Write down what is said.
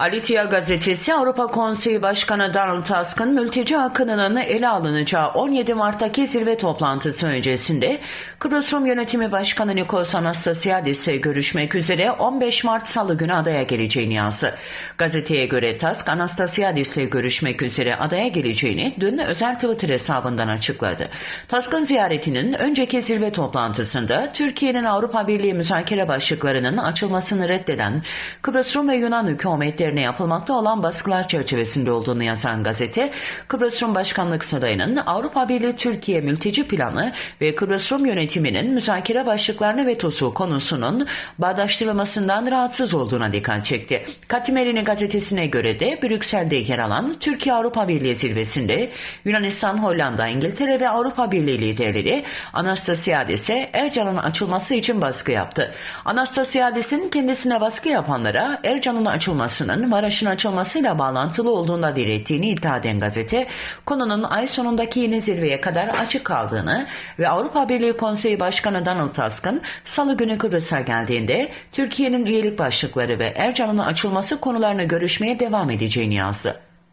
Alitya gazetesi Avrupa Konseyi Başkanı Donald Tusk'ın mülteci akınının ele alınacağı 17 Mart'taki zirve toplantısı öncesinde Kıbrıs Rum Yönetimi Başkanı Nikos Anastasiadis'e görüşmek üzere 15 Mart Salı günü adaya geleceğini yazdı. Gazeteye göre Tusk Anastasiadis'le görüşmek üzere adaya geleceğini dün özel Twitter hesabından açıkladı. Tusk'ın ziyaretinin önceki zirve toplantısında Türkiye'nin Avrupa Birliği müzakere başlıklarının açılmasını reddeden Kıbrıs Rum ve Yunan hükümetleri üzerine yapılmakta olan baskılar çerçevesinde olduğunu yazan gazete, Kıbrıs Rum Başkanlık Sarayı'nın Avrupa Birliği Türkiye mülteci planı ve Kıbrıs Rum yönetiminin müzakere başlıklarını vetosu konusunun bağdaştırılmasından rahatsız olduğuna dikkat çekti. Katimeri'nin gazetesine göre de Brüksel'de yer alan Türkiye-Avrupa Birliği zirvesinde Yunanistan, Hollanda, İngiltere ve Avrupa Birliği liderleri Anastasiadis'e Ercan'ın açılması için baskı yaptı. Anastasiadis'in kendisine baskı yapanlara Ercan'ın açılmasının Maraş'ın açılmasıyla bağlantılı olduğunda belirttiğini iddia eden gazete, konunun ay sonundaki yeni zirveye kadar açık kaldığını ve Avrupa Birliği Konseyi Başkanı Donald Tusk'ın salı günü Kıbrıs'a geldiğinde Türkiye'nin üyelik başlıkları ve Ercan'ın açılması konularını görüşmeye devam edeceğini yazdı.